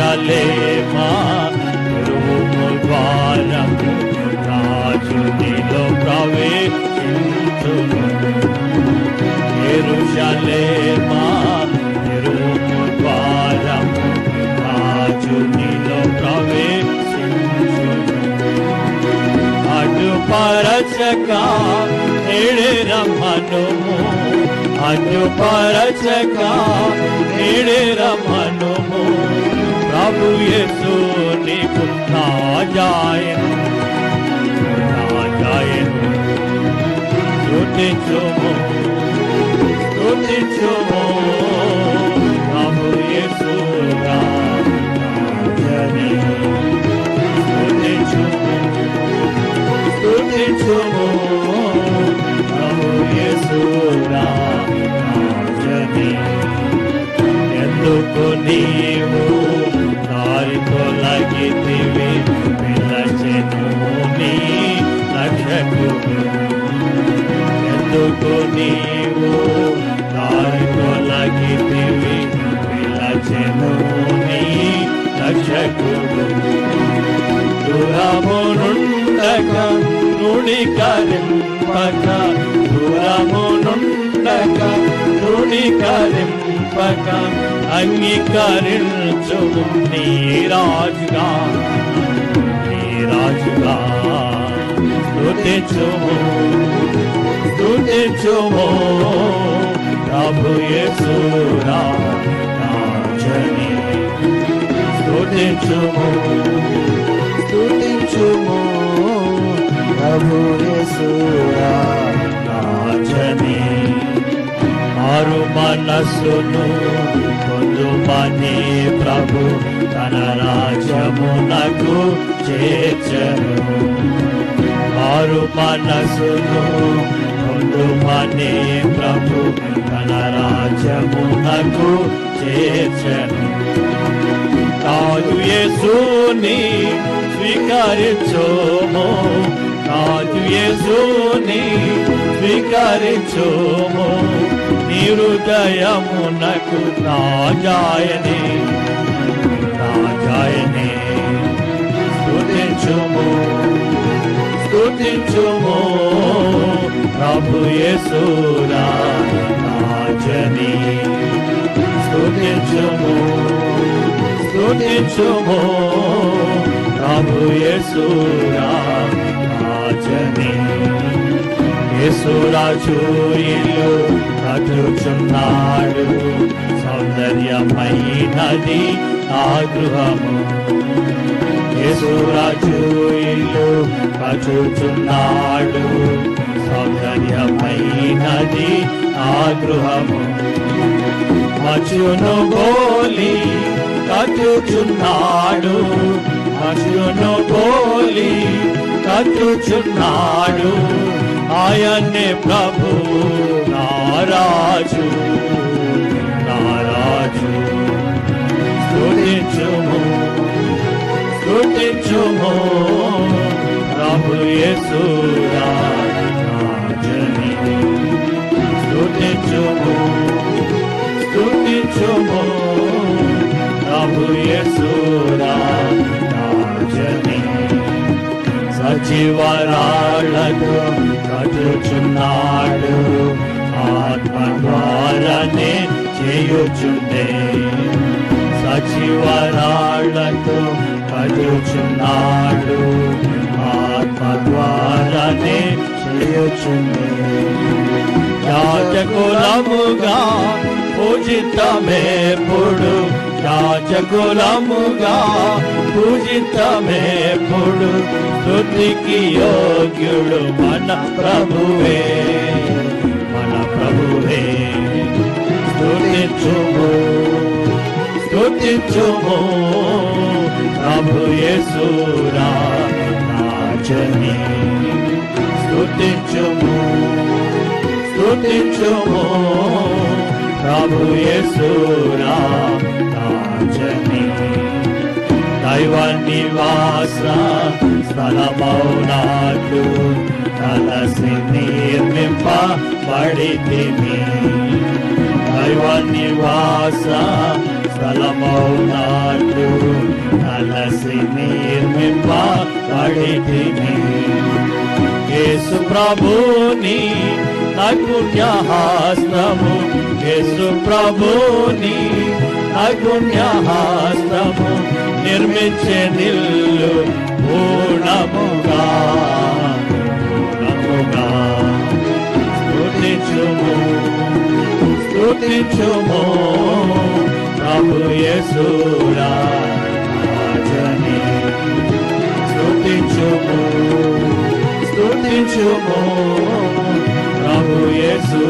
ఎరుషలేమా రూపు ద్వారా రాజు నీలో ప్రవేశించును ఎరుషలేమా రూపు ద్వారా రాజు నీలో ప్రవేశించును అటు పరచక రమ్మనుము అటు పరచక రమ్మనుము అన్యు పరచక నేడే రమ్మనుము ప్రభు యేసు నీకు నాజాయను నాజాయను స్తుతించుము. స్తుతించుము. ప్రభు యేసు రాజని. స్తుతించుము. స్తుతించుము. ప్రభు యేసు రాజని. ఎందుకు నీవు నీవు దారి తొలగితివి పిలచెను నీ రక్షకుడు. దూరము నుండక నుడి దూరము నుండక నుడి కరింపక నీ రాజుగా. నీ రాజుగా స్తుతించుము. స్తుతించుము ప్రభు యేసురా రాజని స్తుతించుము స్తుతించుము ప్రభు యేసురా రాజని మారు మనస్సును పొందుమని ప్రభు తన రాజ్యమునకు చేర్చను. మారు మనస్సును పొందుమని ప్రభు తన రాజ్యమునకు చేర్చను. కాదు యేసుని స్వీకరించోము. కాదు యేసుని స్వీకరించోము. నీ హృదయమునకు రాజాయని. యేసురా రాజని స్తుతించుము స్తుతించుము ప్రభు యేసురా రాజని యేసురాజు ఇల్లు కట్టుచున్నాడు సౌందర్యమైనది ఆ గృహము యేసురాజు ఇల్లు కట్టుచున్నాడు ఉన్నది ఆ గృహము మచును గోలి కట్టుచున్నాడు మచును గోలి కట్టుచున్నాడు ఆయన్నే ప్రభు నారాజు నారాజు. స్తుతించుము స్తుతించుము ప్రభు యేసురా. స్థుతించుము స్థుతించుము ప్రభు యేసురా రాజని సజీవరాళ్ళకు కట్టుచున్నాడు ఆత్మ ద్వారానే చేయుచుండే సజీవరాళ్ళకు కట్టుచున్నాడు ఆత్మ ద్వారానే చేయుచుండే యాజకులముగా పూజితమేపుడు యాజకులముగా పూజితమేపుడు స్తుతికి యోగ్యుడు మన ప్రభువే మన ప్రభువే స్తుతించుము స్తుతించుము ప్రభు యేసురా రాజని స్తుతించుము స్తుతించుము ప్రభు యేసురా రాజని. దైవ నివాస స్థలమౌనాలు కలసి నిర్మింపబడితిని దైవ నివాస స్థలమౌనాలు కలసి నిర్మింపబడితిని యేసు ప్రభుని అగుణ్య హస్తము యేసు ప్రభుని అగుణ్య హస్తము నిర్మించే నిల్లు పూర్ణముగా పూర్ణముగా. స్థుతించుము స్థుతించుము ప్రభు యేసురా స్థుతించుము స్థుతించుము యేసు రాజని